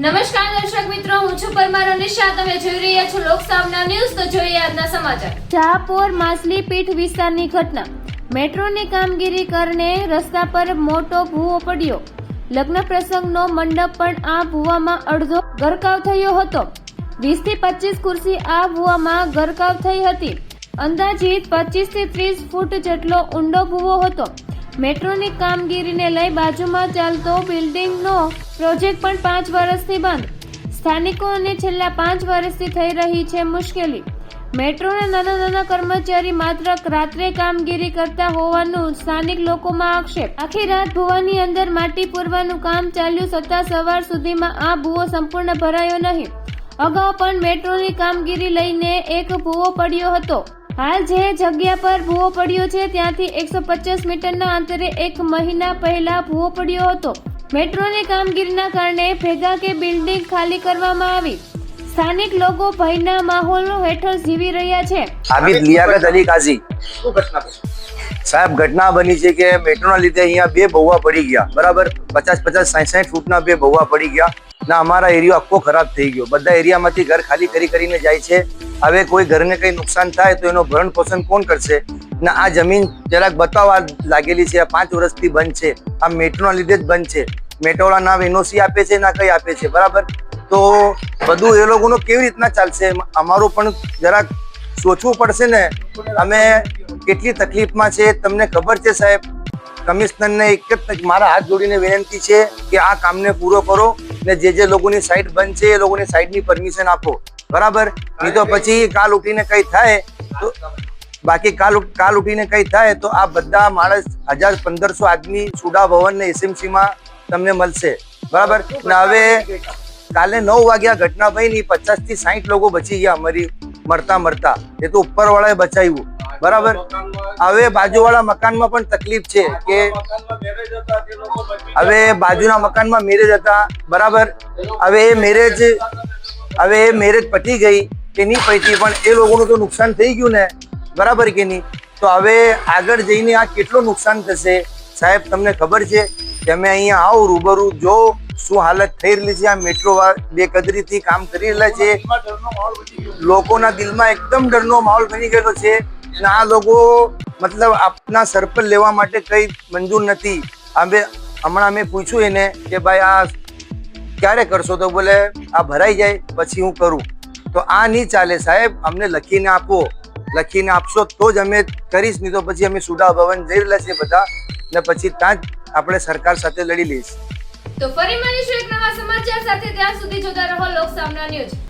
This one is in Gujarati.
નમસ્કાર દર્શક મિત્રો, હું છું પરમાર અનિશા. તમે જોઈ રહ્યા છો લોકસામના ન્યૂઝ. તો જોઈએ આજના સમાચાર. શાહપોર માછલીપીઠ વિસ્તારની ઘટના. મેટ્રોની કામગીરી કરને રસ્તા પર મોટો ભૂવો પડ્યો. લગ્ન પ્રસંગનો મંડપ પણ આ ભૂવામાં અડધો ગરકાવ થયો હતો. વીસથી પચીસ ખુરશી આ ભૂવામાં ગરકાવ થઈ હતી. અંદાજિત પચીસથી ત્રીસ ફૂટ જેટલો ઊંડો ભૂવો હતો. મેટ્રોની કામગીરીને લઈ બાજુમાં ચાલતો બિલ્ડિંગનો પ્રોજેક્ટ પણ પાંચ વર્ષથી બંધ. સ્થાનિકોને છેલ્લા પાંચ વર્ષથી થઈ રહી છે મુશ્કેલી. મેટ્રોના નાના નાના કર્મચારી માત્ર રાત્રે કામગીરી કરતા હોવાનું સ્થાનિક લોકોમાં આક્ષેપ. આખી રાત ભુવાની અંદર માટી પૂરવાનું કામ ચાલ્યું છતાં સવાર સુધીમાં આ ભૂવો સંપૂર્ણ ભરાયો નહીં. અગાઉ પણ મેટ્રોની કામગીરી લઈને એક ભૂવો પડ્યો હતો. હાલ જે જગ્યા પર ભૂવો પડ્યો છે ત્યાંથી એકસો પચાસ મીટરના અંતરે એક મહિના પહેલા ભૂવો પડ્યો હતો. મેટ્રોની કામગીરીના કારણે ભેગા કે બિલ્ડિંગ ખાલી કરવામાં આવી. સ્થાનિક લોકો ભયના માહોલ હેઠળ જીવી રહ્યા છે. આબિદ લિયાકત અલી કાઝી. શું ઘટના બની? સાહેબ ઘટના બની છે કે મેટ્રોના લીધે અહીંયા બે બહુવા પડી ગયા. બરાબર? પચાસ પચાસ સાઠ સાઠ ફૂટના બે બહુવા પડી ગયા. ના અમારા એરિયો આખો ખરાબ થઈ ગયો. બધા એરિયામાંથી ઘર ખાલી કરી કરીને જાય છે. હવે કોઈ ઘરને કંઈ નુકસાન થાય તો એનો ભરણ પોષણ કોણ કરશે? ના આ જમીન જરાક બતાવવા લાગેલી છે, આ પાંચ વર્ષથી બંધ છે, આ મેટ્રોના લીધે જ બંધ છે. મેટ્રોવાળા ના એનઓસી આપે છે ના કંઈ આપે છે, બરાબર? તો બધું એ લોકોનું કેવી રીતના ચાલશે? અમારું પણ જરાક સોચવું પડશે ને. અમે કેટલી તકલીફમાં છે તમને ખબર છે સાહેબ? કમિશનરને એક જ મારા હાથ જોડીને વિનંતી છે કે આ કામને પૂરો કરો ને જે જે લોકોની સાઇટ બંધ છે એ લોકોની સાઇટની પરમિશન આપો. બરાબર? નહીં તો પછી કાલ ઉઠીને કંઈ થાય તો બાકી કાલ કાલ ઉઠીને કંઈ થાય તો આ બધા માણસ હજાર પંદરસો આદમી સુડા ભવન ને એસએમસી માં તમને મળશે. બરાબર? ને હવે કાલે નવ વાગ્યા ઘટના બની પચાસથી સાઠ લોકો બચી ગયા અમારી મરતા મરતા. એ તો ઉપરવાળાએ બચાવ્યું. બરાબર? હવે બાજુવાળા મકાનમાં પણ તકલીફ છે કે હવે બાજુના મકાનમાં મેરેજ હતા. બરાબર? હવે એ મેરેજ હવે એ મેરેજ પતી ગઈ કે નહીં પતી પણ એ લોકોનું તો નુકસાન થઈ ગયું ને? બરાબર કે નહીં? તો હવે આગળ જઈને આ કેટલું નુકસાન થશે? સાહેબ, તમને ખબર છે અમે અહીંયા આવો રૂબરૂ જો શું હાલત થઈ રહેલી છે, આ મેટ્રો બેકદરીથી કામ કરી રહેલા છે. માં લોકોના દિલમાં એકદમ ડરનો માહોલ બની ગયેલો છે અને આ લોકો મતલબ આપના સર પર લેવા માટે કંઈ મંજૂર નથી. અમે હમણાં અમે પૂછ્યું એને કે ભાઈ, આ ક્યારે કરશો તો બોલે આ ભરાઈ જાય, પછી હું કરું. તો આ નહીં ચાલે સાહેબ, અમને લખીને આપો. લખીને આપશો તો જ અમે કરીશ, નહીં તો પછી અમે સુડા ભવન જઈ રહેલા છીએ બધા, ને પછી ત્યાં જ આપણે સરકાર સાથે લડી લઈશ. તો ફરી મળીશું એક નવા સમાચાર સાથે, ત્યાં સુધી જોતા રહો લોકસામના ન્યૂઝ.